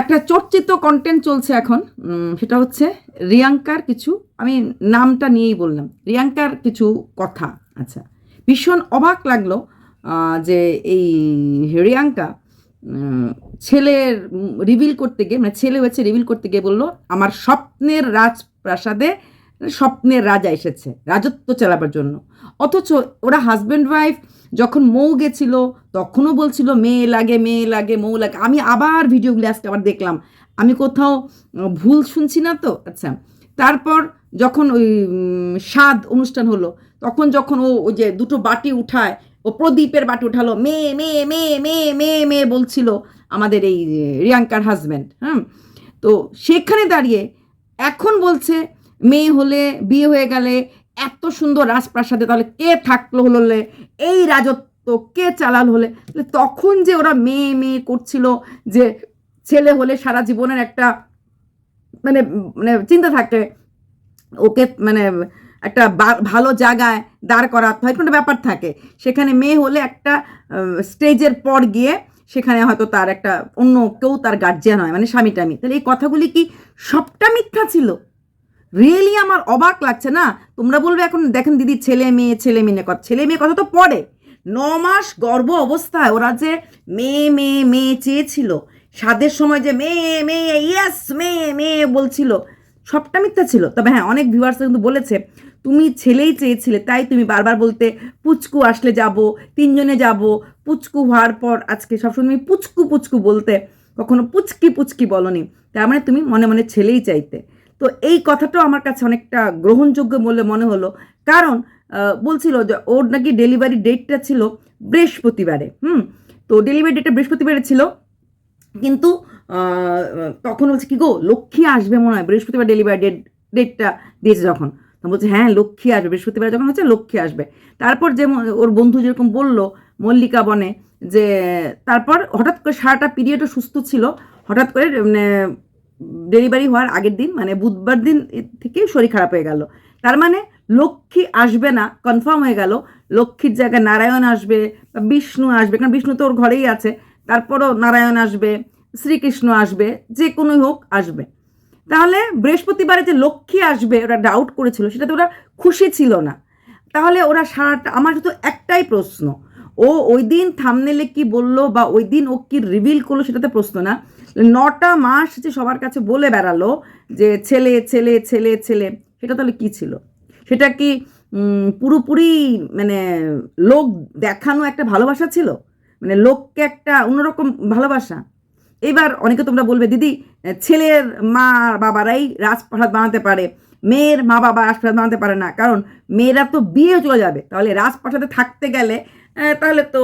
একটা চর্চিত কন্টেন্ট চলছে এখন সেটা হচ্ছে রিয়াঙ্কার কিছু, আমি নামটা নিয়েই বললাম, রিয়াঙ্কার কিছু কথা। আচ্ছা ভীষণ অবাক লাগল যে এই রিয়াঙ্কা ছেলের রিভিল করতে গিয়ে মানে ছেলে হয়েছে রিভিল করতে গিয়ে বলল, আমার স্বপ্নের রাজপ্রাসাদে স্বপ্নের রাজা এসেছে, রাজত্ব চালাবার জন্য। অথচ ওরা হাজব্যান্ড ওয়াইফ যখন মৌ গেছিল, তখনও বলছিল, মেয়ে লাগে মেয়ে লাগে, মৌ লাগে। আমি আবার ভিডিওগুলো আজকে আবার দেখলাম। আমি কোথাও ভুল শুনছি না তো? আচ্ছা। তারপর যখন ওই স্বাদ অনুষ্ঠান হলো, তখন যখন ও, ওই যে দুটো বাটি উঠায়, ও প্রদীপের বাটি উঠালো, মেয়ে মেয়ে মেয়ে মেয়ে মেয়ে মেয়ে বলছিল আমাদের এই রিয়াঙ্কার হাজব্যান্ড হ্যাঁ তো সেখানে দাঁড়িয়ে এখন বলছে মেয়ে হলে, বিয়ে হয়ে গেলে এত সুন্দর রাজপ্রাসাদে তাহলে কে থাকল হলে এই রাজত্ব কে চালাল হলে তখন যে ওরা মেয়ে মেয়ে করছিল যে ছেলে হলে সারা জীবনের একটা মানে মানে চিন্তা থাকে, ওকে মানে একটা ভালো জায়গায় দাঁড় করাতে হয় কোনো ব্যাপার থাকে। সেখানে মেয়ে হলে একটা স্টেজের পর গিয়ে সেখানে হয়তো তার একটা অন্য কেউ তার গার্জিয়ান হয় মানে স্বামী টামি তাহলে এই কথাগুলি কি সবটা মিথ্যা ছিল? রিয়েলি আমার অবাক লাগছে না? তোমরা বলবে এখন, দেখেন দিদি, ছেলে মেয়ে ছেলে মেয়ে কথা, ছেলে মেয়ে কথা তো পড়ে ন মাস গর্ভ অবস্থায় ওরা যে মেয়ে মেয়ে মেয়ে চেয়েছিল। স্বাদের সময় যে মেয়ে মেয়ে ইয়েস মেয়ে মেয়ে বলছিল, সবটা মিথ্যা ছিল। তবে হ্যাঁ অনেক ভিউয়ার্স কিন্তু বলেছে, তুমি ছেলেই চেয়েছিলে, তাই তুমি বারবার বলতে, পুচকু আসলে যাব, তিনজনে যাব, পুচকু হওয়ার পর আজকে সবসময় তুমি পুচকু পুচকু বলতে, কখনো পুচকি পুচকি বলনি। তার মানে তুমি মনে মনে ছেলেই চাইতে। তো এই কথাটাও আমার কাছে অনেকটা গ্রহণযোগ্য বলে মনে হলো। কারণ বলছিল যে ওর নাকি ডেলিভারি ডেটটা ছিল বৃহস্পতিবারে, হুম? তো ডেলিভারি ডেটটা বৃহস্পতিবারে ছিল। কিন্তু তখন বলছে কি গো, লক্ষ্মী আসবে মনে হয়, বৃহস্পতিবার ডেলিভারি ডেট ডেটটা দিয়েছে যখন। তখন বলছে হ্যাঁ লক্ষ্মী আসবে, বৃহস্পতিবার যখন হচ্ছে লক্ষ্মী আসবে। তারপর যে ওর বন্ধু যেরকম বলল মল্লিকা বনে যে, তারপর হঠাৎ করে সারাটা পিরিয়ডও সুস্থ ছিল। হঠাৎ করে মানে ডেলিভারি হওয়ার আগের দিন মানে বুধবার দিন থেকেই শরীর খারাপ হয়ে গেল। তার মানে লক্ষ্মী আসবে না কনফার্ম হয়ে গেল, লক্ষ্মীর জায়গায় নারায়ণ আসবে বা বিষ্ণু আসবে, কারণ বিষ্ণু তো ওর ঘরেই আছে, তারপরও নারায়ণ আসবে, শ্রীকৃষ্ণ আসবে, যে কোনোই হোক আসবে। তাহলে বৃহস্পতিবারে যে লক্ষ্মী আসবে, ওরা ডাউট করেছিল, সেটাতে ওরা খুশি ছিল না। তাহলে ওরা সারাটা, আমার শুধু একটাই প্রশ্ন ও ওই দিন থামনেলে কি বলল বা ওই দিন ও কি রিভিল করল সেটাতে প্রশ্ন না। নটা মাস যে সবার কাছে বলে বেড়ালো যে ছেলে ছেলে ছেলে ছেলে, সেটা তাহলে কি ছিল? সেটা কি পুরোপুরি মানে লোক দেখানো একটা ভালোবাসা ছিল? মানে লোককে একটা অন্যরকম ভালোবাসা? এবার অনেকে তোমরা বলবে, দিদি, ছেলের মা বাবারাই রাজপ্রাসাদ বানাতে পারে, মেয়ের মা বাবা রাজপ্রাসাদ বানাতে পারে না। কারণ মেয়েরা তো বিয়ে চলে যাবে। তাহলে রাজপ্রাসাদে থাকতে গেলে তাহলে তো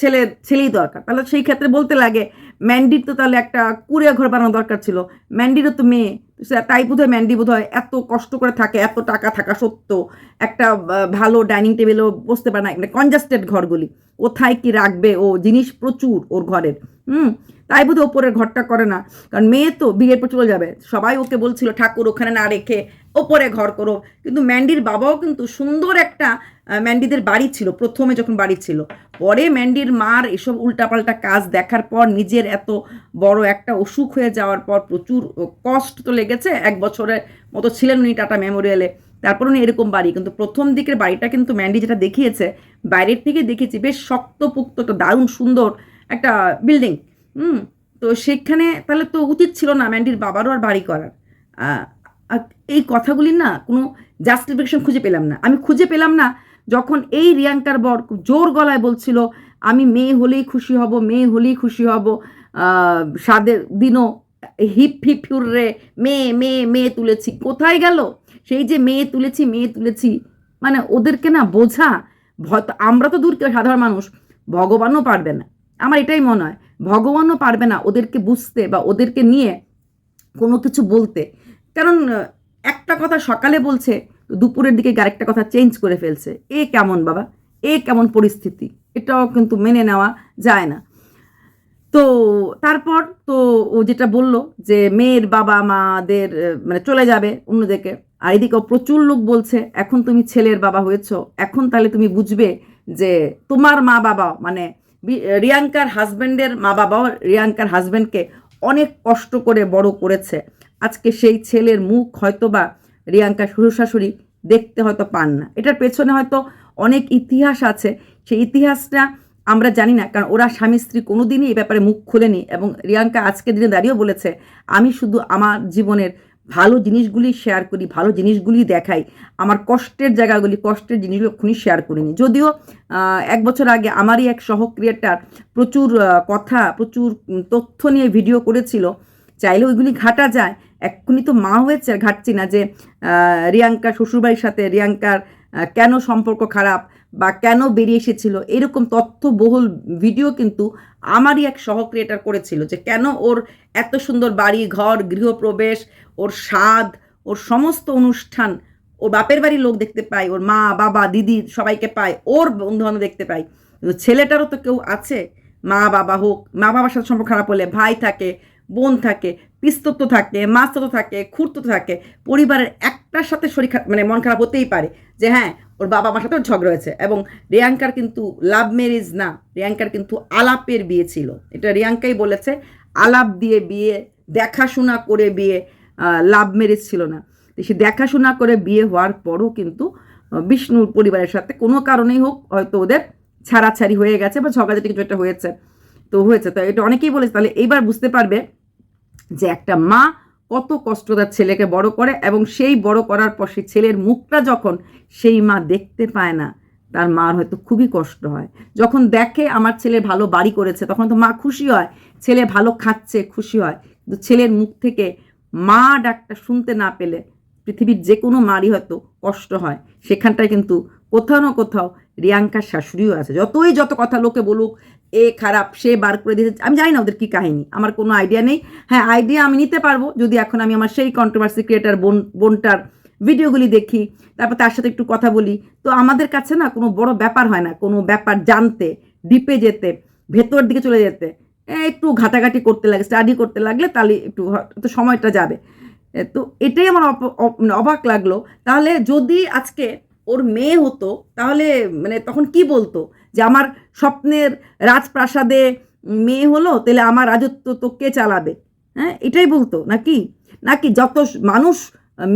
ছেলে, ছেলেই দরকার। তাহলে সেই ক্ষেত্রে বলতে লাগে, ম্যান্ডির তো তাহলে একটা কুড়িয়া ঘর বানানো দরকার ছিল। ম্যান্ডিরও তো মেয়ে। তাই বোধ হয় ম্যান্ডি বোধ হয় এত কষ্ট করে থাকে, এত টাকা থাকা সত্ত্বেও একটা ভালো ডাইনিং টেবিলও বসতে পারে না। মানে কনজাস্টেড ঘরগুলি। কোথায় কি রাখবে ও? জিনিস প্রচুর ওর ঘরের। হুম? তাই বোধহয় ওপরের ঘরটা করে না। কারণ মেয়ে তো বিয়ের পর চলে যাবে। সবাই ওকে বলছিল, ঠাকুর, ওখানে না রেখে ওপরে ঘর করো। কিন্তু ম্যান্ডির বাবাও কিন্তু সুন্দর একটা ম্যান্ডিদের বাড়ি ছিল, প্রথমে যখন বাড়ি ছিল। পরে ম্যান্ডির মার এসব উল্টাপাল্টা কাজ দেখার পর, নিজের এত বড় একটা অসুখ হয়ে যাওয়ার পর প্রচুর কষ্ট তো লেগেছে। এক বছরের মতো ছিলেন উনি টাটা মেমোরিয়ালে। তারপর উনি এরকম বাড়ি। কিন্তু প্রথম দিকের বাড়িটা কিন্তু ম্যান্ডি যেটা দেখিয়েছে, বাইরের থেকে দেখেছি বেশ শক্তপুক্ত, একটা দারুণ সুন্দর একটা বিল্ডিং। হুম, তো সেখানে তাহলে তো উচিত ছিল না ম্যান্ডির বাবারও আর বাড়ি করার। কথাগুলি না কোনো জাস্টিফিকেশন খুঁজে পেলাম না। আমি খুঁজে পেলাম না যখন এই রিয়াঙ্কার বর জোর গলায় বলছিল, আমি মেয়ে হলেই খুশি হব, মেয়ে হলেই খুশি হব সাদের দিনও হিপ হিপ রে, মেয়ে মেয়ে মেয়ে তুলেছি। কোথায় গেল? সেই যে মেয়ে তুলেছি মেয়ে তুলেছি মানে ওদেরকে না বোঝা, ভয়- আমরা তো দূর কেউ সাধারণ মানুষ, ভগবানও পারবে না। আমার এটাই মনে হয়, ভগবানও পারবে না ওদেরকে বুঝতে বা ওদেরকে নিয়ে কোনো কিছু বলতে। কারণ একটা কথা সকালে বলছে, দুপুরের দিকে আরেকটা কথা চেঞ্জ করে ফেলছে। এ কেমন বাবা? এ কেমন পরিস্থিতি? এটাও কিন্তু মেনে নেওয়া যায় না। তো তারপর তো ও যেটা বলল যে, মেয়ের বাবা মাদের মানে চলে যাবে অন্যদিকে। আর এদিকেও প্রচুর লোক বলছে, এখন তুমি ছেলের বাবা হয়েছো। এখন তাহলে তুমি বুঝবে যে, তোমার মা বাবা মানে রিয়াঙ্কার হাজব্যান্ডের মা বাবাও রিয়াঙ্কার হাজব্যান্ডকে অনেক কষ্ট করে বড় করেছে। আজকে সেই ছেলের মুখ হয়তোবা রিয়াঙ্কা শ্বশুর শাশুড়ি দেখতে হয়তো পান না। এটার পেছনে হয়তো অনেক ইতিহাস আছে। সেই ইতিহাসটা আমরা জানি না, কারণ ওরা স্বামী স্ত্রী কোনোদিনই এই ব্যাপারে মুখ খুলেনি এবং রিয়াঙ্কা আজকের দিনে দাঁড়িয়েও বলেছে, আমি শুধু আমার জীবনের ভালো জিনিসগুলি শেয়ার করি, ভালো জিনিসগুলি দেখাই। আমার কষ্টের জায়গাগুলি, কষ্টের জিনিসগুলো এক্ষুনি শেয়ার করিনি। যদিও এক বছর আগে আমারই এক সহ ক্রিয়েটার প্রচুর কথা, প্রচুর তথ্য নিয়ে ভিডিও করেছিল। চাইলে ওইগুলি ঘাটা যায়। এক্ষুনি তো মা হয়েছে, আর ঘাটছি না যে রিয়াঙ্কার শ্বশুরবাড়ির সাথে রিয়াঙ্কার কেন সম্পর্ক খারাপ বা কেন বেরিয়ে এসেছিল, এরকম তথ্যবহুল ভিডিও কিন্তু আমারই এক সহ ক্রিয়েটার করেছিল যে কেন ওর এত সুন্দর বাড়ি, ঘর, গৃহপ্রবেশ, ওর স্বাদ, ওর সমস্ত অনুষ্ঠান, ওর বাপের বাড়ির লোক দেখতে পায় ওর মা, বাবা, দিদি সবাইকে পায় ওর বন্ধু বান্ধব দেখতে পায় ছেলেটারও তো কেউ আছে, মা, বাবা হোক, মা, বাবার সাথে সম্পর্ক খারাপ হলে ভাই থাকে বোন থাকে পিস্তত্ব থাকে মাস্তত্ব থাকে খুঁড়তো থাকে, পরিবারের একটার সাথে শরীর মানে মন খারাপ হতেই পারে যে হ্যাঁ ওর বাবা মার সাথেও ঝগড়া হয়েছে এবং রিয়াঙ্কার কিন্তু লাভ ম্যারেজ না, রিয়াঙ্কার কিন্তু আলাপের বিয়ে ছিল। এটা রিয়াঙ্কাই বলেছে, আলাপ দিয়ে বিয়ে, দেখাশোনা করে বিয়ে লাভ ম্যারেজ ছিল না। সে দেখাশোনা করে বিয়ে হওয়ার পরও কিন্তু বিষ্ণুর পরিবারের সাথে কোনো কারণেই হোক, হয়তো ওদের ছাড়াছাড়ি হয়ে গেছে বা ঝগড়াঝাটি কিছু একটা হয়েছে, তো হয়েছে। তো এটা অনেকেই বলেছে, তাহলে এইবার বুঝতে পারবে যে একটা মা কত কষ্ট তার ছেলেকে বড় করে এবং সেই বড় করার পর সেই ছেলের মুখটা যখন সেই মা দেখতে পায় না, তার মার হয়তো খুবই কষ্ট হয়। যখন দেখে আমার ছেলে ভালো বাড়ি করেছে, তখন তো মা খুশি হয়, ছেলে ভালো খাচ্ছে, খুশি হয়। কিন্তু ছেলের মুখ থেকে মা ডাকটা শুনতে না পেলে পৃথিবীর যে কোনো মারই হয়তো কষ্ট হয়। সেখানটায় কিন্তু কোথাও না কোথাও রিয়াঙ্কার শাশুড়িও আছে। যতই যত কথা লোকে বলুক এ খারাপ, সে বার করে দিয়েছে। আমি জানি না ওদের কী কাহিনী, আমার কোনো আইডিয়া নেই। হ্যাঁ আইডিয়া আমি নিতে পারব, যদি এখন আমি আমার সেই কন্ট্রোভার্সি ক্রিয়েটার বোন, বোনটার ভিডিওগুলি দেখি, তারপর তার সাথে একটু কথা বলি। তো আমাদের কাছে না কোনো বড় ব্যাপার হয় না, কোনো ব্যাপার জানতে ডিপে যেতে, ভেতর দিকে চলে যেতে। একটু ঘাটাঘাটি করতে লাগে স্টাডি করতে লাগলে তাহলে একটু হয়তো সময়টা যাবে। তো এটাই আমার মানে অবাক লাগল। তাহলে যদি আজকে ওর মেয়ে হতো, তাহলে মানে তখন কি বলতো? যে আমার স্বপ্নের রাজপ্রাসাদে মেয়ে হলো, তাহলে আমার রাজত্ব তো কে চালাবে? হ্যাঁ এটাই বলতো, নাকি? নাকি যত মানুষ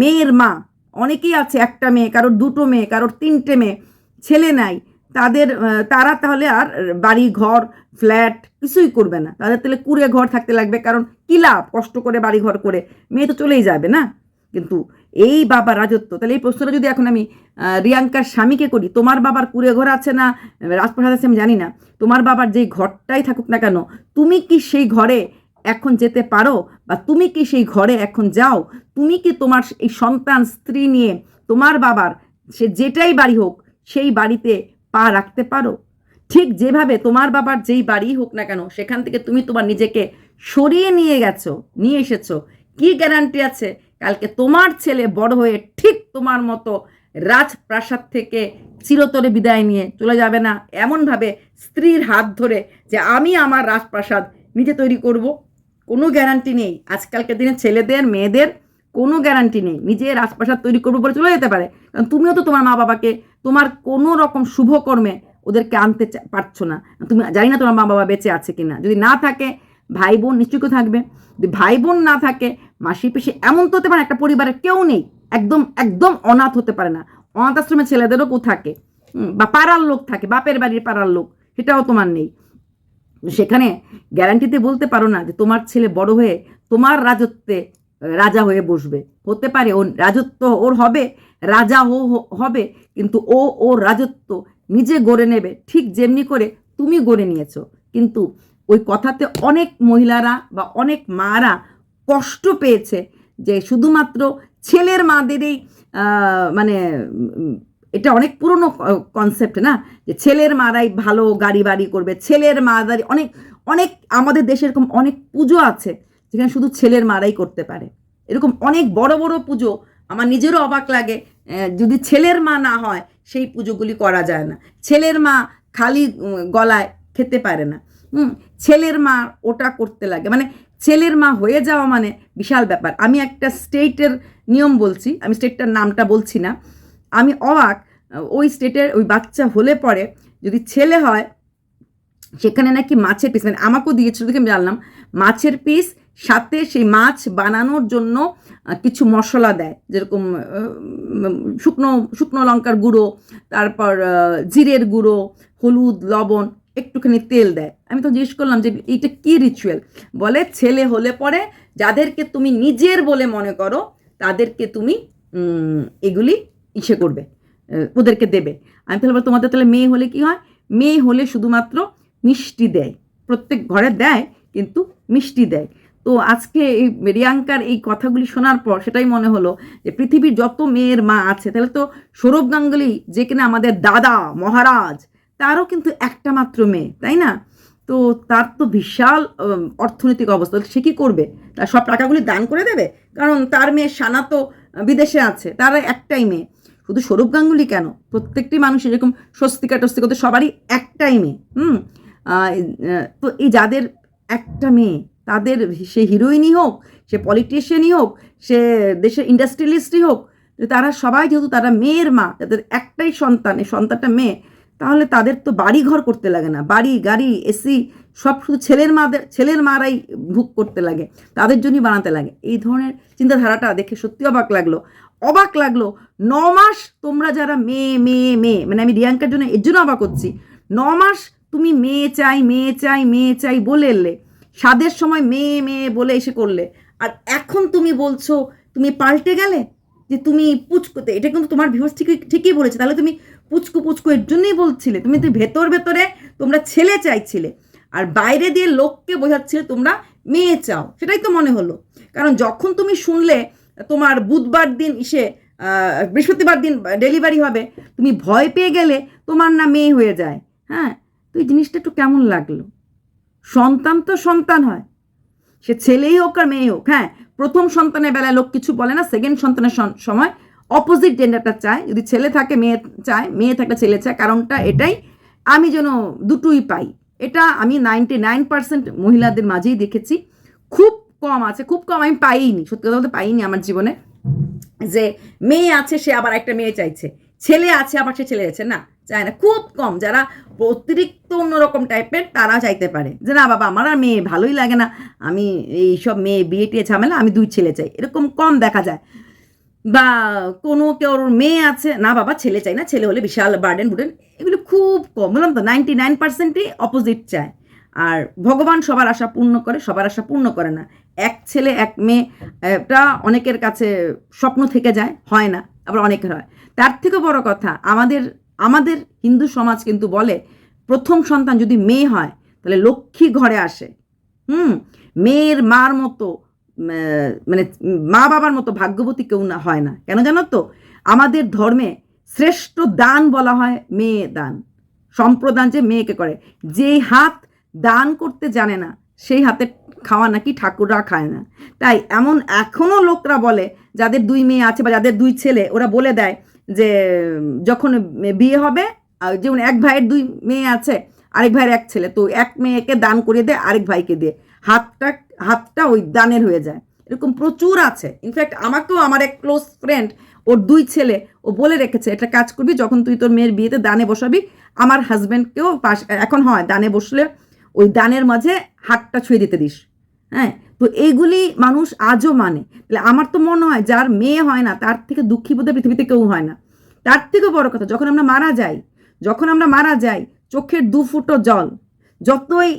মেয়ের মা, অনেকেই আছে একটা মেয়ে, কারোর দুটো মেয়ে, কারোর তিনটে মেয়ে, ছেলে নাই, তাদের তারা তাহলে আর বাড়ি ঘর, ফ্ল্যাট কিছুই করবে না। তাদের তাহলে কুড়ে ঘর থাকতে লাগবে, কারণ কী লাভ কষ্ট করে বাড়ি ঘর করে? মেয়ে তো চলেই যাবে না? কিন্তু এই বাবা রাজত্ব, তাহলে এই প্রশ্নটা যদি এখন আমি রিয়াঙ্কার স্বামীকে করি, তোমার বাবার কুড়ে ঘর আছে না, রাজপ্রাসাদ আছে আমি জানি না, তোমার বাবার যেই ঘরটাই থাকুক না কেন, তুমি কি সেই ঘরে এখন যেতে পারো বা তুমি কি সেই ঘরে এখন যাও? তুমি কি তোমার এই সন্তান, স্ত্রী নিয়ে তোমার বাবার সে যেটাই বাড়ি হোক, সেই বাড়িতে পা রাখতে পারো? ঠিক যেভাবে তোমার বাবার যেই বাড়ি হোক না কেন, সেখান থেকে তুমি তোমার নিজেকে সরিয়ে নিয়ে গেছো, নিয়ে এসেছ, কি গ্যারান্টি আছে? তোমার ছেলে বড় হয়ে ঠিক তোমার মতো রাজপ্রাসাদ থেকে চিরতরে বিদায় নিয়ে চলে যাবে না। এমনভাবে স্ত্রীর হাত ধরে যে আমি আমার রাজপ্রাসাদ নিজে তৈরি করব, কোনো গ্যারান্টি নেই। আজকালকার দিনে ছেলেদের, মেয়েদের কোনো গ্যারান্টি নেই। নিজে রাজপ্রাসাদ তৈরি করব বলে চলে যেতে পারে। কারণ তুমিও তো তোমার মা বাবাকে তোমার কোনো রকম শুভকর্মে ওদেরকে আনতে পারছ না। তুমি জানি না তোমার মা বাবা বেঁচে আছে কিনা। যদি না থাকে ভাই বোন নিশ্চয়ই কেউ থাকবে। যদি ভাই বোন না থাকে মাসি পিসি এমন তো হতে পারে একটা পরিবারের কেউ নেই। একদম একদম অনাথ হতে পারে না। অনাথ আশ্রমের ছেলেদেরও কেউ থাকে। বা পাড়ার লোক থাকে, বাপের বাড়ির পাড়ার লোক, সেটাও তোমার নেই। সেখানে গ্যারান্টিতে বলতে পারো না যে তোমার ছেলে বড় হয়ে তোমার রাজত্বে রাজা হয়ে বসবে। হতে পারে ও রাজত্ব ওর হবে, রাজা হ- হবে, কিন্তু ও ওর রাজত্ব নিজে গড়ে নেবে। ঠিক যেমনি করে তুমি গড়ে নিয়েছো। কিন্তু ওই কথাতে অনেক মহিলারা বা অনেক মারা কষ্ট পেয়েছে যে শুধুমাত্র ছেলের মাদেরই মানে এটা অনেক পুরনো কনসেপ্ট না? যে ছেলের মারাই ভালো গাড়ি বাড়ি করবে, ছেলের মাদারি অনেক অনেক আমাদের দেশে এরকম অনেক পুজো আছে যেখানে শুধু ছেলের মারাই করতে পারে। এরকম অনেক বড় বড় পুজো আমার নিজেরও অবাক লাগে যদি ছেলের মা না হয় সেই পুজোগুলি করা যায় না। ছেলের মা খালি গলায় খেতে পারে না। হুম, ছেলের মা ওটা করতে লাগে। মানে ছেলের মা হয়ে যাওয়া মানে বিশাল ব্যাপার। আমি একটা স্টেটের নিয়ম বলছি, আমি স্টেটটার নামটা বলছি না। আমি অবাক, ওই স্টেটের ওই বাচ্চা হলে পরে যদি ছেলে হয়, সেখানে নাকি মাছের পিস মানে আমাকেও দিয়েছিল দেখে আমি জানলাম, মাছের পিস সাথে সেই মাছ বানানোর জন্য কিছু মশলা দেয়। যেরকম শুকনো শুকনো লঙ্কার গুঁড়ো, তারপর জিরের গুঁড়ো, হলুদ, লবণ একটুখানি তেল দেয়। আমি তো জিজ্ঞেস করলাম যে এইটা কী রিচুয়াল বলে ছেলে হলে পরে যাদেরকে তুমি নিজের বলে মনে করো, তাদেরকে তুমি এগুলি ইসে করবে ওদেরকে দেবে। আমি তাহলে তোমাদের তাহলে মেয়ে হলে কি হয়? মেয়ে হলে শুধুমাত্র মিষ্টি দেয়। প্রত্যেক ঘরে দেয়, কিন্তু মিষ্টি দেয়। তো আজকে এই রিয়াঙ্কার এই কথাগুলি শোনার পর সেটাই মনে হলো যে পৃথিবীর যত মেয়ের মা আছে, তাহলে তো সৌরভ গাঙ্গুলি, যে কিনা আমাদের দাদা মহারাজ তারও কিন্তু একটা মাত্র মেয়ে, তাই না? তো তার তো বিশাল অর্থনৈতিক অবস্থা। সে কী করবে? তার সব টাকাগুলি দান করে দেবে? কারণ তার মেয়ে সানা তো বিদেশে আছে, তার একটাই মেয়ে। শুধু সৌরভ গাঙ্গুলি কেন? প্রত্যেকটি মানুষ এরকম স্বস্তিকা টস্তিকা তো সবারই একটাই মেয়ে, হুম? তো এই যাদের একটা মেয়ে, তাদের সে হিরোইনই হোক, সে পলিটিশিয়ানই হোক, সে দেশের ইন্ডাস্ট্রিয়ালিস্টই হোক, তারা সবাই যেহেতু তারা মেয়ের মা, তাদের একটাই সন্তান, এই সন্তানটা মেয়ে তাহলে তাদের তো বাড়ি ঘর করতে লাগে না। বাড়ি, গাড়ি, এসি, সব শুধু ছেলের মাদের, ছেলের মারাই ভোগ করতে লাগে, তাদের জন্যই বানাতে লাগে। এই ধরনের চিন্তাধারাটা দেখে সত্যি অবাক লাগল। অবাক লাগল ন মাস তোমরা যারা মেয়ে মেয়ে মেয়ে মানে আমি রিয়াঙ্কার জন্য এর জন্য অবাক হচ্ছি ন মাস তুমি মেয়ে চাই মেয়ে চাই মেয়ে চাই বলে এলে, স্বাদের সময় মেয়ে মেয়ে বলে এসে করলে, আর এখন তুমি বলছো, তুমি পাল্টে গেলে যে তুমি পুচকুতে, এটা কিন্তু তোমার ভিউস ঠিকই ঠিকই বলেছে, তাহলে তুমি পুচকু পুচকু এর জন্যই বলছিলে, তুমি তো ভেতর ভেতরে তোমরা ছেলে চাইছিলে। আর বাইরে দিয়ে লোককে বোঝাচ্ছিলে তোমরা মেয়ে চাও, সেটাই তো মনে হলো। কারণ যখন তুমি শুনলে তোমার বুধবার দিন ইসে বৃহস্পতিবার দিন ডেলিভারি হবে, তুমি ভয় পেয়ে গেলে তোমার না মেয়ে হয়ে যায়। হ্যাঁ তো এই জিনিসটা একটু কেমন লাগল? সন্তান তো সন্তান হয়। সে ছেলেই হোক আর মেয়ে হোক হ্যাঁ প্রথম সন্তানের বেলায় লোক কিছু বলে না সেকেন্ড সন্তানের সময় অপোজিট জেন্ডারটা চায়, যদি ছেলে থাকে, মেয়ে চায়, মেয়ে থাকলে ছেলে চায়, কারণটা এটাই। আমি যেন দুটোই পাই। এটা আমি নাইনটি নাইন পার্সেন্ট মহিলাদের মাঝেই দেখেছি। খুব কম আছে, খুব কম আমি পাইনি, সত্যি কথা বলতে পাইনি আমার জীবনে। যে মেয়ে আছে, সে আবার একটা মেয়ে চাইছে। ছেলে আছে, আবার সে ছেলে যাচ্ছে না, চায় না। খুব কম। যারা অতিরিক্ত অন্যরকম টাইপের, তারা চাইতে পারে। যে না, বাবা, আমার আর মেয়ে ভালোই লাগে না। আমি এই সব মেয়ে বিয়ে টিয়ে ঝামেলা, আমি দুই ছেলে চাই। এরকম কম দেখা যায়। বা কোনো কেউ মেয়ে আছে, না বাবা, ছেলে চাই না, ছেলে হলে বিশাল বার্ডেন বুডেন এগুলো খুব কম, বললাম তো নাইনটি নাইন পার্সেন্টই অপোজিট চায়। আর ভগবান সবার আশা পূর্ণ করে, সবার আশা পূর্ণ করে না। এক ছেলে, এক মেয়ে এটা অনেকের কাছে স্বপ্ন থেকে যায়, হয় না, আবার অনেকের হয়। তার থেকে বড় কথা, আমাদের আমাদের হিন্দু সমাজ কিন্তু বলে, প্রথম সন্তান যদি মেয়ে হয়, তাহলে লক্ষ্মী ঘরে আসে। হুম, মেয়ের মার মতো মানে মা বাবার মতো ভাগ্যবতী কেউ না, হয় না। কেন জানো তো? আমাদের ধর্মে শ্রেষ্ঠ দান বলা হয় মেয়ে দান। সম্প্রদান যে মেয়েকে করে। যেই হাত দান করতে জানে না, সেই হাতে খাওয়া নাকি ঠাকুররা খায় না। তাই এমন এখনও লোকরা বলে, যাদের দুই মেয়ে আছে বা যাদের দুই ছেলে, ওরা বলে দেয় যে, যখন বিয়ে হবে যেমন এক ভাইয়ের দুই মেয়ে আছে, আরেক ভাইয়ের এক ছেলে, তো এক মেয়েকে দান করিয়ে দেয়, আরেক ভাইকে দিয়ে। হাতটা হাতটা ওই দানের হয়ে যায়। এরকম প্রচুর আছে। ইনফ্যাক্ট আমাকেও আমার এক ক্লোজ ফ্রেন্ড ওর দুই ছেলে, ও বলে রেখেছে এটা কাজ করবি, যখন তুই তোর মেয়ের বিয়েতে দানে বসাবি, আমার হাজব্যান্ডকেও পাশ এখন হয় দানে বসলে ওই দানের মাঝে হাতটা ছুঁয়ে দিতে দিস। হ্যাঁ? তো এইগুলি মানুষ আজও মানে। তাহলে আমার তো মনে হয়, যার মেয়ে হয় না, তার থেকে দুঃখী বোধহয় পৃথিবীতে কেউ হয় না। তার থেকেও বড় কথা, যখন আমরা মারা যাই, যখন আমরা মারা যাই, চোখের দু ফুটো জল যতই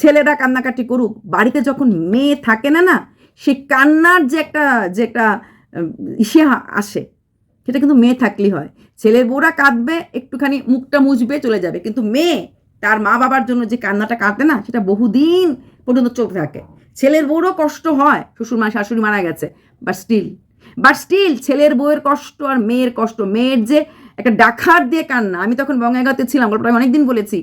ছেলেরা কান্নাকাটি করুক, বাড়িতে যখন মেয়ে থাকে না না সে কান্নার যে একটা যে একটা ইসে আসে, সেটা কিন্তু মেয়ে থাকলেই হয়। ছেলের বউরা কাঁদবে, একটুখানি মুখটা মুছবে, চলে যাবে। কিন্তু মেয়ে, তার মা বাবার জন্য যে কান্নাটা কাঁদে না, সেটা বহুদিন পর্যন্ত চলতে থাকে। ছেলের বউরও কষ্ট হয় শ্বশুর মা শাশুড়ি মারা গেছে বাট স্টিল বাট স্টিল ছেলের বউয়ের কষ্ট আর মেয়ের কষ্ট, মেয়ের যে একটা ডাকার দিয়ে কান্না, আমি তখন বঙ্গাইগাঁওতে ছিলাম, গল্পটা আমি অনেকদিন বলেছি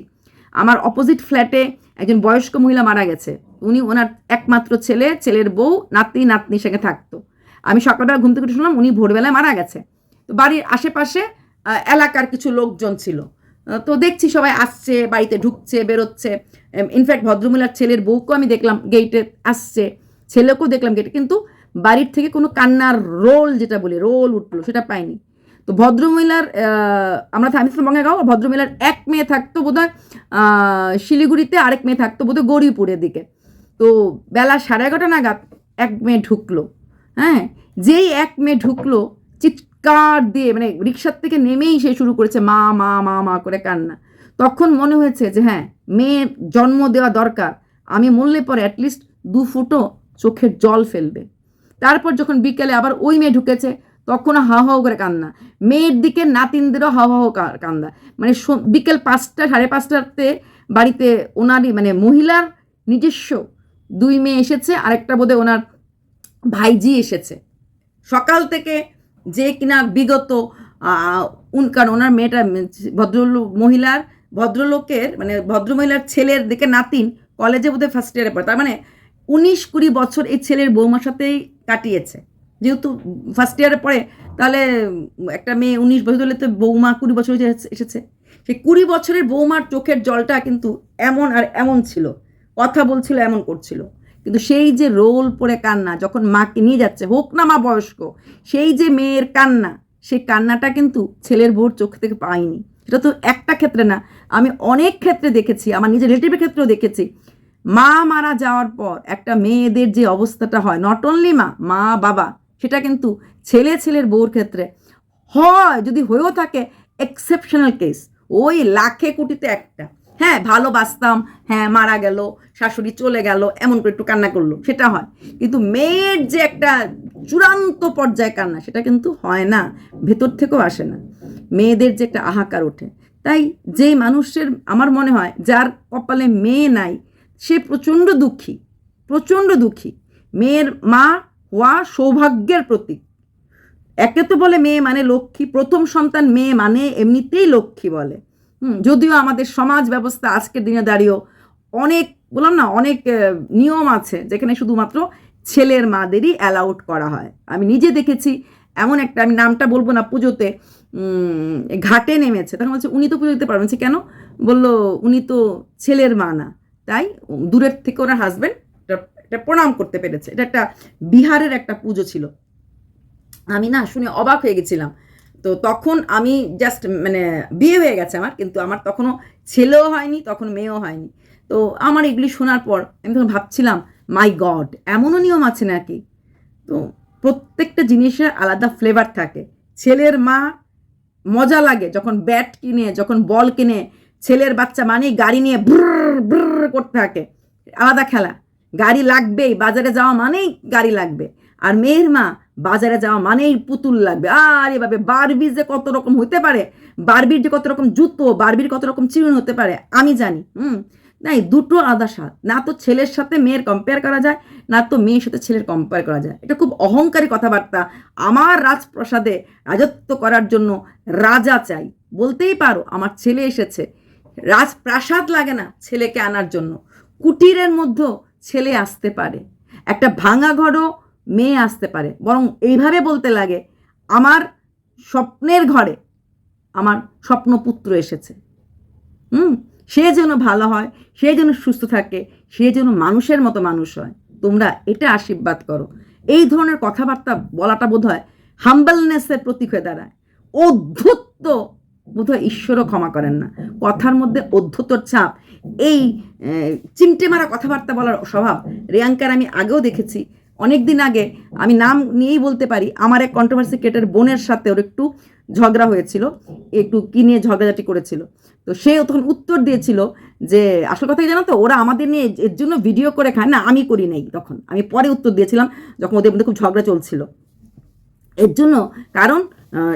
আমার অপোজিট ফ্ল্যাটে একজন বয়স্ক মহিলা মারা গেছে। উনি ওনার একমাত্র ছেলে, ছেলের বউ নাতি নাতনির সঙ্গে থাকতো। আমি সকালবেলা ঘুম থেকে উঠে শুনলাম উনি ভোরবেলায় মারা গেছে। তো বাড়ির আশেপাশে এলাকার কিছু লোকজন ছিল। তো দেখছি সবাই আসছে, বাড়িতে ঢুকছে, বেরোচ্ছে। ইনফ্যাক্ট ভদ্রমহিলার ছেলের বউকেও আমি দেখলাম গেটে আসছে। ছেলেকেও দেখলাম গেটে কিন্তু বাড়ির থেকে কোনো কান্নার রোল যেটা বলি রোল উঠল, সেটা পাইনি। তো ভদ্রমহিলার আমরা আমি তো বঙ্গাগাঁও ভদ্রমহিলার এক মেয়ে থাকতো বোধহয় শিলিগুড়িতে, আরেক মেয়ে থাকতো বোধহয় গৌরীপুরের দিকে। তো বেলা সাড়ে এগারোটা নাগাদ এক মেয়ে ঢুকলো হ্যাঁ? যেই এক মেয়ে ঢুকলো, চিৎকার দিয়ে মানে রিক্সার থেকে নেমেই সে শুরু করেছে, মা মা মা মা করে কান্না। তখন মনে হয়েছে যে হ্যাঁ মেয়ের জন্ম দেওয়া দরকার, আমি মরলে পরে অ্যাটলিস্ট দু ফুটো চোখের জল ফেলবে। তারপর যখন বিকেলে আবার ওই মেয়ে ঢুকেছে তখনও হাও হাও করে কান্না। মেয়ের দিকে নাতিনদেরও হাও হাও কান্দা। মানে বিকেল পাঁচটা, সাড়ে পাঁচটাতে বাড়িতে ওনারই মানে মহিলার নিজস্ব দুই মেয়ে এসেছে, আরেকটা বোধহয় ওনার ভাইজি এসেছে। সকাল থেকে যে কিনা বিগত কারণ ওনার মেয়েটা ভদ্রলোক, মহিলার ভদ্রলোকের মানে ভদ্রমহিলার ছেলের দিকে নাতিন কলেজে বোধহয় ফার্স্ট ইয়ারে পড়ে। তার মানে উনিশ কুড়ি বছর এই ছেলের বৌমার সাথেই কাটিয়েছে। যেহেতু ফার্স্ট ইয়ারে পড়ে তাহলে একটা মেয়ে উনিশ বছর হলে তো বৌমা কুড়ি বছর এসেছে সেই কুড়ি বছরের বৌমার চোখের জলটা কিন্তু এমন আর এমন ছিল, কথা বলছিল, এমন করছিল। কিন্তু সেই যে রোল পরে কান্না, যখন মাকে নিয়ে যাচ্ছে, হোক না মা বয়স্ক, সেই যে মেয়ের কান্না, সেই কান্নাটা কিন্তু ছেলের বউর চোখ থেকে পাইনি সেটা তো একটা ক্ষেত্রে না, আমি অনেক ক্ষেত্রে দেখেছি, আমার নিজের রিলেটিভের ক্ষেত্রেও দেখেছি। মা মারা যাওয়ার পর একটা মেয়েদের যে অবস্থাটা হয় নট অনলি মা মা, বাবা সেটা কিন্তু ছেলে ছেলের বউর ক্ষেত্রে হয়, যদি হয়েও থাকে এক্সেপশনাল কেস ওই লাখে কোটিতে একটা। হ্যাঁ ভালোবাসতাম হ্যাঁ মারা গেল, শাশুড়ি চলে গেল, এমন করে একটু কান্না করল, সেটা হয়। কিন্তু মেয়ের যে একটা চূড়ান্ত পর্যায়ে কান্না, সেটা কিন্তু হয় না, ভেতর থেকেও আসে না। মেয়েদের যে একটা আহাকার ওঠে। তাই যে মানুষের, আমার মনে হয়, যার কপালে মেয়ে নাই, সে প্রচণ্ড দুঃখী প্রচণ্ড দুঃখী। মেয়ের মা হওয়া সৌভাগ্যের প্রতীক। একে তো বলে মেয়ে মানে লক্ষ্মী প্রথম সন্তান মেয়ে মানে এমনিতেই লক্ষ্মী বলে। হুম, যদিও আমাদের সমাজ ব্যবস্থা আজকের দিনে দাঁড়িয়েও অনেক বললাম না অনেক নিয়ম আছে যেখানে শুধুমাত্র ছেলের মাদেরই অ্যালাউড করা হয়। আমি নিজে দেখেছি এমন একটা আমি নামটা বলব না পুজোতে ঘাটে নেমেছে। তখন বলছে উনি তো পুজো দিতে পারবেন। কেন? বলল উনি তো ছেলের মা না। তাই দূরের থেকে ওনার হাজব্যান্ড এটা প্রণাম করতে পেরেছে। এটা একটা বিহারের একটা পুজো ছিল। আমি না শুনে অবাক হয়ে গেছিলাম। তো তখন আমি জাস্ট মানে বিয়ে হয়ে গেছে আমার, কিন্তু আমার তখনও ছেলেও হয়নি, তখন মেয়েও হয়নি। তো আমার এগুলি শোনার পর আমি তখন ভাবছিলাম মাই গড এমনও নিয়ম আছে নাকি? তো প্রত্যেকটা জিনিসের আলাদা ফ্লেভার থাকে। ছেলের মা মজা লাগে যখন ব্যাট কিনে, যখন বল কিনে, ছেলের বাচ্চা মানেই গাড়ি নিয়ে ব্রর ব্রর করতে থাকে। আলাদা খেলা। গাড়ি লাগবেই বাজারে যাওয়া মানেই গাড়ি লাগবে। আর মেয়ের মা, বাজারে যাওয়া মানেই পুতুল লাগবে। আর এভাবে বারবির যে কত রকম হতে পারে, বারবির যে কত রকম জুতো, বারবির কত রকম চিরুন হতে পারে, আমি জানি, হুম? নাই, দুটো আলাদা স্বাদ না তো ছেলের সাথে মেয়ের কম্পেয়ার করা যায়, না তো মেয়ের সাথে ছেলের কম্পেয়ার করা যায়। এটা খুব অহংকারী কথাবার্তা। আমার রাজপ্রাসাদে রাজত্ব করার জন্য রাজা চাই। বলতেই পারো, আমার ছেলে এসেছে। রাজপ্রাসাদ লাগে না ছেলেকে আনার জন্য। কুটিরের মধ্যেও ছেলে আসতে পারে, একটা ভাঙা ঘরও মেয়ে আসতে পারে। বরং এইভাবে বলতে লাগে, আমার স্বপ্নের ঘরে আমার স্বপ্নপুত্র এসেছে। হুম? সে যেন ভালো হয়, সে যেন সুস্থ থাকে, সে যেন মানুষের মতো মানুষ হয়। তোমরা এটা আশীর্বাদ করো। এই ধরনের কথাবার্তা বলাটা বোধ হয় হাম্বলনেসের প্রতীক হয়ে দাঁড়ায়। অধ্যত্ত বোধ হয় ঈশ্বরও ক্ষমা করেন না। কথার মধ্যে অধ্যতর চাপ, এই চিমটে মারা কথাবার্তা বলার স্বভাব রেয়াঙ্কার আমি আগেও দেখেছি। অনেক দিন আগে আমি নাম নিয়েই বলতে পারি, আমার এক কন্ট্রোভার্সি ক্রিয়েটার বোনের সাথে ওর একটু ঝগড়া হয়েছিল, একটু কি নিয়ে ঝগড়াঝাটি করেছিল। তো সে তখন উত্তর দিয়েছিল যে, আসল কথা কি জানো তো, ওরা আমাদের নিয়ে এর জন্য ভিডিও করে খায়। না, আমি করি নাই তখন। আমি পরে উত্তর দিয়েছিলাম যখন ওদের মধ্যে খুব ঝগড়া চলছিল। এর জন্য কারণ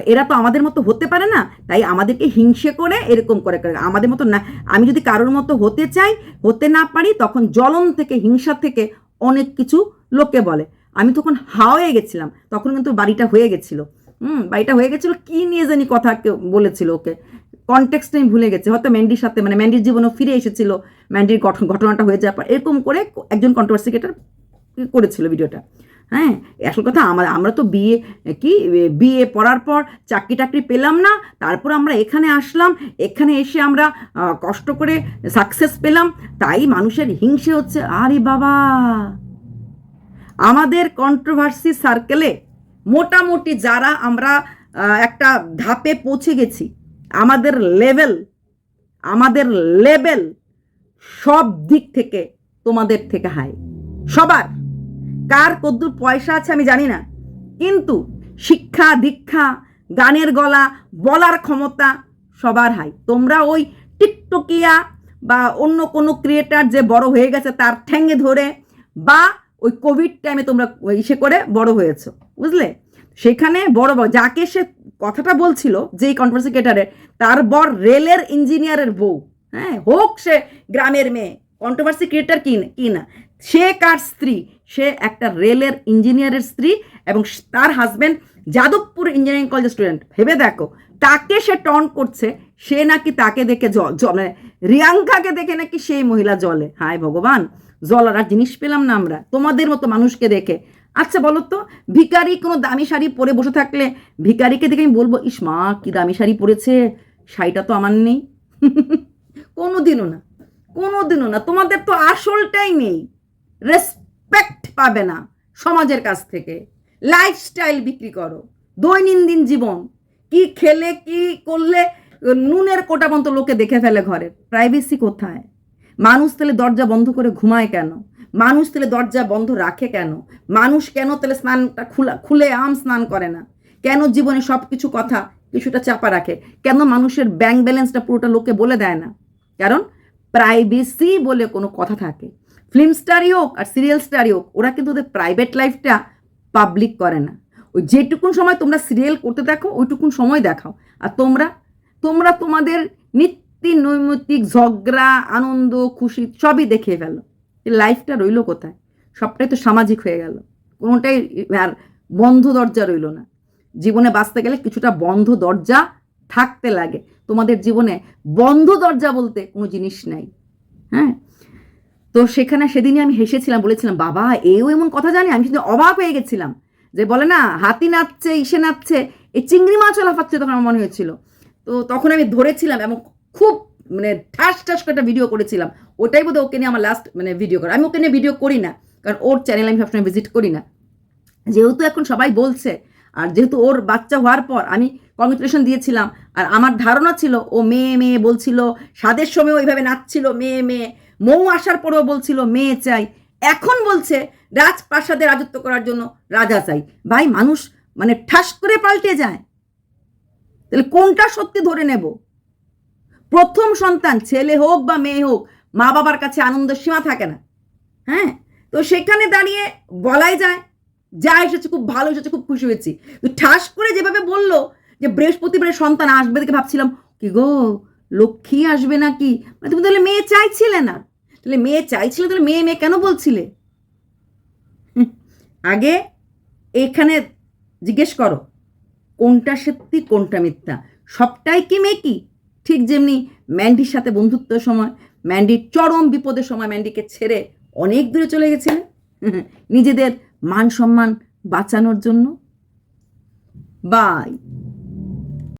এরা তো আমাদের মতো হতে পারে না, তাই আমাদেরকে হিংসে করে এরকম করে করে। আমাদের মতো না, আমি যদি কারোর মতো হতে চাই, হতে না পারি, তখন জ্বলন থেকে, হিংসা থেকে অনেক কিছু লোকে বলে। আমি তখন হাওয়ে গেছিলাম, তখন কিন্তু বাড়িটা হয়ে গেছিল। হুম, বাড়িটা হয়ে গেছিল, কি নিয়ে জানি কথা কেউ বলেছিল ওকে। কনটেক্সট আমি ভুলে গেছি, হয়তো ম্যান্ডির সাথে মানে ম্যান্ডির জীবনেও ফিরে এসেছিল ম্যান্ডির ঘটন- ঘটনাটা হয়ে যাওয়ার পর, এরকম করে একজন কন্ট্রোভার্সি করেছিল ভিডিওটা হ্যাঁ? আসল কথা আমরা আমরা তো বিয়ে, কি বিয়ে পড়ার পর চাকরি টাকরি পেলাম না, তারপর আমরা এখানে আসলাম, এখানে এসে আমরা কষ্ট করে সাকসেস পেলাম, তাই মানুষের হিংসে হচ্ছে। আরে বাবা! আমাদের কন্ট্রোভার্সি সার্কেলে মোটামুটি যারা আমরা একটা ধাপে পৌঁছে গেছি, আমাদের লেভেল আমাদের লেভেল সব দিক থেকে তোমাদের থেকে হাই সবার। কার কদ্দুর পয়সা আছে আমি জানি না। কিন্তু শিক্ষা, দীক্ষা, গানের গলা, বলার ক্ষমতা সবার হাই। তোমরা ওই টিকটকিয়া বা অন্য কোনো ক্রিয়েটার যে বড় হয়ে গেছে তার ঠ্যাঙ্গে ধরে বা ওই কোভিড টাইমে তোমরা ইসে করে বড় হয়েছো, বুঝলে? সেখানে বড় বড়, যাকে সে কথাটা বলছিল, যেই কন্ট্রোভার্সি ক্রিয়েটারের তার বর রেলের ইঞ্জিনিয়ারের বউ। হ্যাঁ হোক সে গ্রামের মেয়ে কন্ট্রোভার্সি ক্রিয়েটার কি কি না। সে কার স্ত্রী সে একটা রেলের ইঞ্জিনিয়ারের স্ত্রী এবং তার হাজব্যান্ড যাদবপুর ইঞ্জিনিয়ারিং কলেজের স্টুডেন্ট ভেবে দেখো, তাকে সে টন করছে, সে নাকি তাকে দেখে জ, জ- মানে রিয়াঙ্কাকে দেখে নাকি সেই মহিলা জলে। হায় ভগবান, জলার আর জিনিস পেলাম না আমরা। তোমাদের মতো মানুষকে দেখে। আচ্ছা বলো তো ভিকারি কোনো দামি শাড়ি পরে বসে থাকলে ভিকারিকে দেখে আমি বলব, ইস মা, কি দামি শাড়ি পরেছে। শাড়িটা তো আমার নেই। কোনো দিনও না কোনো দিনও না। তোমাদের তো আসলটাই নেই। রেসপেক্ট পাবে না সমাজের কাছ থেকে। লাইফস্টাইল বিক্রি করো, দৈনন্দিন জীবন, কি খেলে, কি করলে, নুনের কোটা পর্যন্ত লোকে দেখে ফেলে ঘরের প্রাইভেসি কোথায়? মানুষ তাহলে দরজা বন্ধ করে ঘুমায় কেন? মানুষ তাহলে দরজা বন্ধ রাখে কেন? মানুষ কেন তাহলে স্নানটা খুলা, খুলে আম স্নান করে না? কেন জীবনে সব কিছু কথা কিছুটা চাপা রাখে? কেন মানুষের ব্যাংক ব্যালেন্সটা পুরোটা লোকে বলে দেয় না? কারণ প্রাইভেসি বলে কোনো কথা থাকে। ফিল্ম স্টারই হোক আর সিরিয়াল স্টারই হোক, ওরা কিন্তু ওদের প্রাইভেট লাইফটা পাবলিক করে না। ওই যেটুকুন সময় তোমরা সিরিয়াল করতে দেখো, ওইটুকুন সময় দেখাও। আর তোমরা তোমরা তোমাদের নিত্য নৈমিত্তিক ঝগড়া, আনন্দ, খুশি সবই দেখিয়ে ফেলো। লাইফটা রইল কোথায়? সবটাই তো সামাজিক হয়ে গেল। কোনোটাই আর বন্ধ দরজা রইল না। জীবনে বাঁচতে গেলে কিছুটা বন্ধ দরজা থাকতে লাগে। তোমাদের জীবনে বন্ধ দরজা বলতে কোনো জিনিস নাই। হ্যাঁ? তো সেখানে সেদিনই আমি হেসেছিলাম, বলেছিলাম, বাবা, এও এমন কথা জানি? আমি কিন্তু অবাক হয়ে গেছিলাম যে বলে, না, হাতি নাচছে, ইসে নাচছে এই চিংড়ি মাছও লাফাচ্ছে তখন আমার মনে হয়েছিল। তো তখন আমি ধরেছিলাম এবং খুব মানে ঠাস ঠাস করে একটা ভিডিও করেছিলাম। ওটাই বোধহয় ওকে নিয়ে আমার লাস্ট মানে ভিডিও করা। আমি ওকে নিয়ে ভিডিও করি না, কারণ ওর চ্যানেল আমি সবসময় ভিজিট করি না। যেহেতু এখন সবাই বলছে, আর যেহেতু ওর বাচ্চা হওয়ার পর আমি কংগ্রেচুলেশন দিয়েছিলাম, আর আমার ধারণা ছিল, ও মেয়ে মেয়ে বলছিল, স্বাদের সময় ওইভাবে নাচছিল, মেয়ে মেয়ে। মৌ আসার পরেও বলছিল, মেয়ে চাই। এখন বলছে, রাজপ্রাসাদে রাজত্ব করার জন্য রাজা চাই। ভাই, মানুষ মানে ঠাস করে পাল্টে যায়। তাহলে কোনটা সত্যি ধরে নেব? প্রথম সন্তান, ছেলে হোক বা মেয়ে হোক মা বাবার কাছে আনন্দের সীমা থাকে না। হ্যাঁ? তো সেখানে দাঁড়িয়ে বলাই যায়, যা এসেছে খুব ভালো এসেছে, খুব খুশি হয়েছি। ঠাস করে যেভাবে বলল যে বৃহস্পতিবারের সন্তান আসবে দেখে ভাবছিলাম, কি গো, লক্ষ্মী আসবে নাকি? মানে তুমি তাহলে মেয়ে চাইছিলে না। তাহলে মেয়ে চাইছিলে, তাহলে মেয়ে মেয়ে কেন বলছিলে? আগে এখানে জিজ্ঞেস করো, কোনটা সত্যি, কোনটা মিথ্যা? সবটাই কি মেয়ে কি? ঠিক যেমনি ম্যান্ডির সাথে বন্ধুত্বের সময়, ম্যান্ডির চরম বিপদের সময় ম্যান্ডিকে ছেড়ে অনেক দূরে চলে গেছিলেন নিজেদের মান সম্মান বাঁচানোর জন্য। বাই।